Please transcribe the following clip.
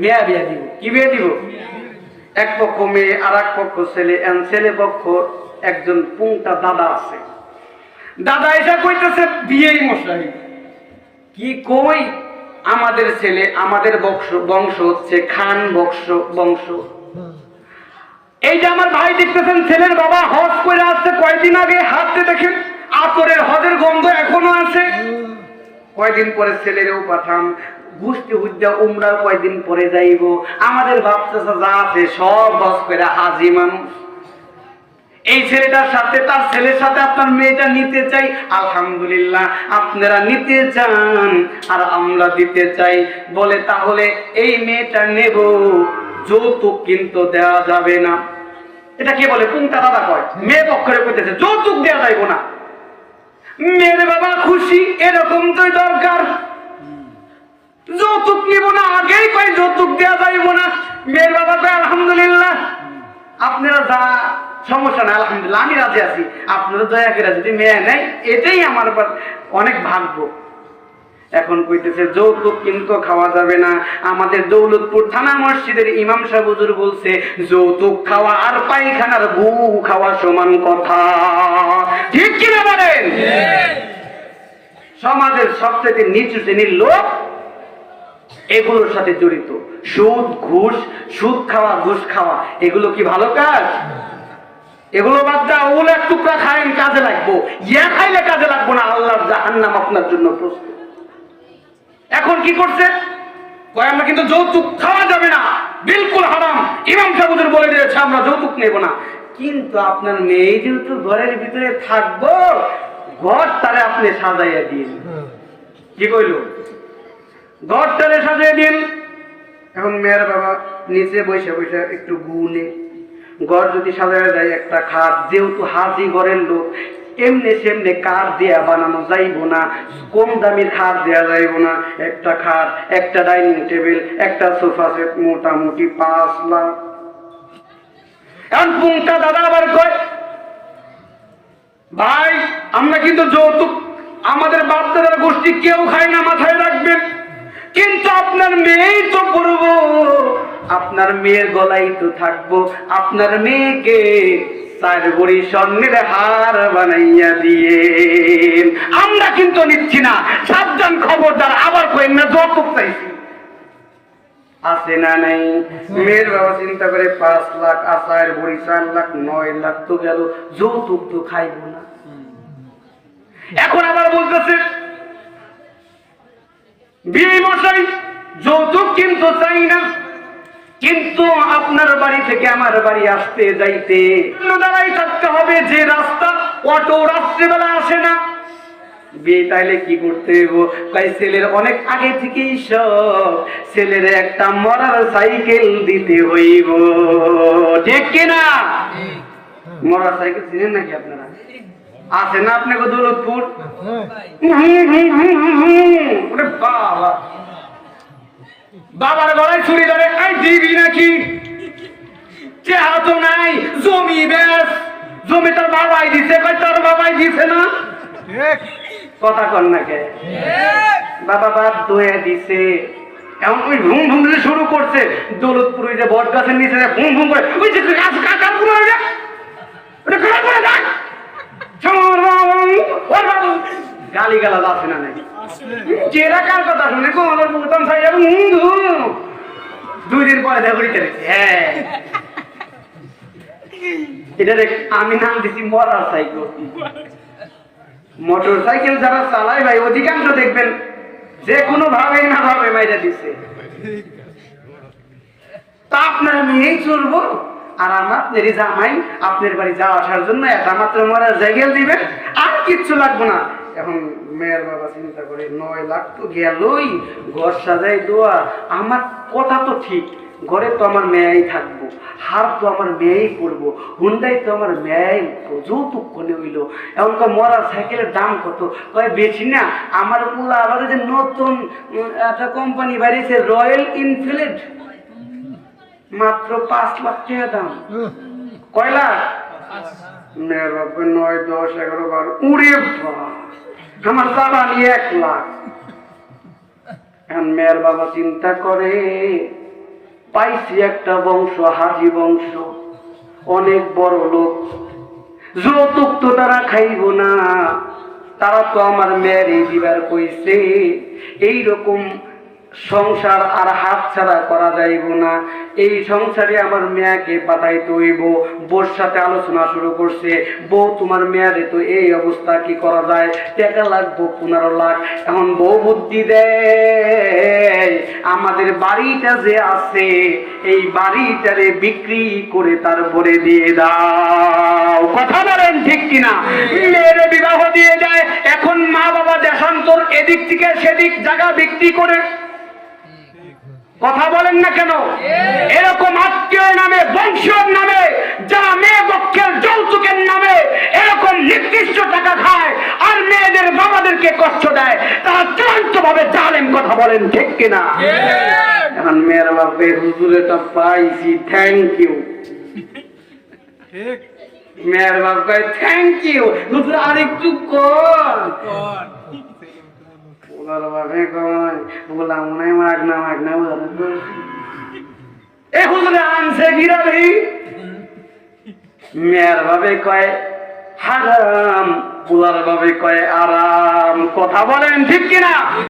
মেয়া বিয়া দিব। কি দিব? এক পক্ষ মেয়ে আর এক পক্ষ ছেলে, এন ছেলে পক্ষ একজন পুংটা দাদা আছে। দাদা এটা কইতেছে, বিয়েই মশাই। কি কই? আমাদের ছেলে, আমাদের বংশ বংশ হচ্ছে খান বংশ বংশ। এই যে আমার ভাই দেখতেছেন, ছেলের বাবা হজ করে আসছে কয়দিন আগে, হাতে দেখেন, আতরের হজের গন্ধ এখনও আছে। কয়দিন পরে ছেলেরেও পাঠাম গোষ্ঠী হুদ্যা উমরা কয়দিন পরে যাইব? আমাদের বাচ্চা যা আছে সব হজ করে হাজি মানুষ। এই ছেলেটার সাথে, তার ছেলের সাথে আপনার মেয়েটা নিতে চাই? আলহামদুলিল্লাহ, আপনারা নিতে চান আর আমরা দিতে চাই। বলে, তাহলে এই মেয়েটা নেব। যৌতুক কিন্তু দেওয়া যাবে না। এটা কে বলে? কোনটা দাদা কয়? মেয়ে পক্ষরে কইতেছে, যৌতুক দেওয়া যাইব না। মেয়ের বাবা খুশি, এরকম তো দরকার। যৌতুক নিব না আগেই কয় যৌতুক দেওয়া যাইব না। মেয়ের বাবা কয় আলহামদুলিল্লাহ। আপনারা যা সমস্যা নাই আলহামদুলিল্লাহ আমি রাজি আছি। আপনারা দয়া করে যদি মেয়ে নেই এটাই আমার অনেক ভাগ্য। এখন কইতেছে যৌতুক কিন্তু খাওয়া যাবে না। আমাদের দৌলতপুর থানা মসজিদের ইমাম সাহেব হুজুর বলছে যৌতুক খাওয়া আর পায়খানার গু খাওয়া সমান কথা। ঠিক কিনা বলেন? সমাজের সবচেয়ে নিচু শ্রেণির লোক এগুলোর সাথে জড়িত। সুদ ঘুষ সুদ খাওয়া ঘুষ খাওয়া এগুলো কি ভালো কাজ? এগুলো বাদ দা ওগুলো এক টুকরা খাইন কাজে লাগবো। ইয়া খাইলে কাজে লাগবো না আল্লাহর জাহান্নাম আপনার জন্য প্রস্তুত। এখন কি করছে? কয় আমরা কিন্তু যৌতুক খাওয়া যাবে না। বিলকুল হারাম। ইমাম সাহেবদের বলে দিয়েছে আমরা যৌতুক নেব না। কিন্তু আপনার মেয়ে যেহেতু ঘরের ভিতরে থাকব ঘর তারে আপনি সাজাইয়া দিন কি কইল? ঘরটারে সাজিয়ে দিন। এখন মেয়ের বাবা নিচে বসে বসে একটু গুনে। ঘর যদি সাজায় যায় একটা খাট, যেহেতু হাজি ঘরের লোক, এমনি সেমনি কাঠ দেয়া বানানো যাইব না, কম দামির খাট দেয়া যাইব না। একটা খাট, একটা ডাইনিং টেবিল, একটা সোফা সেট, মোটামুটি পাঁচ লাখ এখন পুংটা দাদা আবার কয়, ভাই, আমরা কিন্তু যৌতুক, আমাদের বাচ্চাদের গোষ্ঠী কেউ খায় না, মাথায় রাখবেন। কিন্তু আপনার মেয়েই তো পড়ব। আপনার মেয়ের গলাই তো থাকব। আপনার মেয়েকে বড়ি স্বর্ণের হার বানাইয়া দিয়ে। আমরা কিন্তু নিচ্ছি না। সাবধান খবরদার আবার কইন না যৌতুক চাইছি। আছে না নাই? মেয়ের বাবা চিন্তা করে পাঁচ লাখ আসার বড়ি চার লাখ, নয় লাখ তো গেল। যৌতুক তো খাইব না। এখন আবার বলতেছে বিয়ে মশাই যৌতুক কিন্তু চাই না। কিন্তু আপনার বাড়ি থেকে আমার বাড়ি আসতে যাইতে দাঁড়াই থাকতে হবে যে রাস্তা অটো রাত্রিবেলা আসে না। বিয়ে তাইলে কি করতে তাই ছেলের অনেক আগে থেকেই সব ছেলের একটা মরার সাইকেল দিতে হইব। ঠিক কিনা মরার সাইকেল চিনেন নাকি আপনারা? আছে না আপনাকে দৌলতপুর? ওরে বাবা বাবার গলায় ছুরি ধরে আই দিবি নাকি চেহারা তো নাই জমি বেশ জমি তার বাবাই দিছে কই তার বাবাই দিছে না কথা কর না কে বাবা বাপ দিছে এমন ওই ঘুম দিতে শুরু করছে দৌলতপুর ওই যে বট গাছের নিচে ঘুম ঘুম করে ওই যে গাছ কাকা পুরো ওটা খারাপ করে গালা আছে না নাকি হ্যাঁ। আমি নাম দিছি মোটর সাইকেল মোটর সাইকেল যারা চালায় ভাই, অধিকাংশ দেখবেন, যে কোনো ভাবে না ভাবে মাইরা দিচ্ছে তা আপনার মেয়েই চলবো, আর আমার জামাই আপনার বাড়ি যাওয়া আসার জন্য একটা মাত্র মরা জায়গা দিবেন, আর কিচ্ছু লাগবে না। এখন মেয়ের বাবা চিন্তা করে, নয় লাখ তো গেলই, ঘর সাজাই দোয়া আমার কথা তো ঠিক, ঘরে তো আমার মেয়েই থাকব, হার তো আমার মেয়েই পড়ব হুন্ডাই তো আমার মেয়েই যৌতুক কোনে হইল? এমনকার মরার সাইকেলের দাম কত? কয়, বেশি না, আমার পুলা আবার যে নতুন একটা কোম্পানি বাড়িয়েছে, রয়্যাল ইনফিল্ড মাত্র পাঁচ লাখ টাকা দাম। কয় লাখ? মেয়ের নয়, দশ, এগারো, বারো। উড়ে বাবা আমার জ্বালানি এক লাখ। এখন মেয়ের বাবা চিন্তা করে, পাইছি একটা বংশ, হাজি বংশ, অনেক বড় লোক। যৌতুক তো তারা খাইব না, তারা তো আমার মেয়ের এই দিবার কইছে। এইরকম সংসার আর হাত ছাড়া করা যাইব না। এই সংসারে আমার মেয়াকে পাঠাইতে হইব বোর সাথে আলোচনা শুরু করছে। বউ, তোমার মেয়ারে তো এই অবস্থা কি করা যায়? টাকা লাগবো পনেরো লাখ। এখন বউ বুদ্ধি দেয়, আমাদের বাড়িটা যে আছে, এই বাড়িটারে বিক্রি করে তারপরে দিয়ে দাও। কথা বলেন ঠিক কিনা? মেয়ের বিবাহ দিয়ে যায়। এখন মা বাবা দেশান্তর এদিক থেকে সেদিক জায়গা বিক্রি করে কথা বলেন না কেন? এরকম আত্মীয় নামে বংশের নামে যারা মেয়ে পক্ষের যৌতুকের নামে এরকম নির্দিষ্ট টাকা খায় আর মেয়েদের বাবাদেরকে কষ্ট দেয় তারা চূড়ান্ত ভাবে জানেন কথা বলেন ঠিক কিনা? এখন মেয়ের বাপে হুজুরেটা পাইছি থ্যাংক ইউ মেয়ের বাপ থ্যাংক ইউ হুজুর আরেকটু কর। বাপে কয়, বললাম, মনে এখন এ হুজুরে আনছে গিরালি মেয়ের ভাবে কয়, হারাম। পোলার ভাবে কয়, আরাম। কথা বলেন ঠিক কিনা?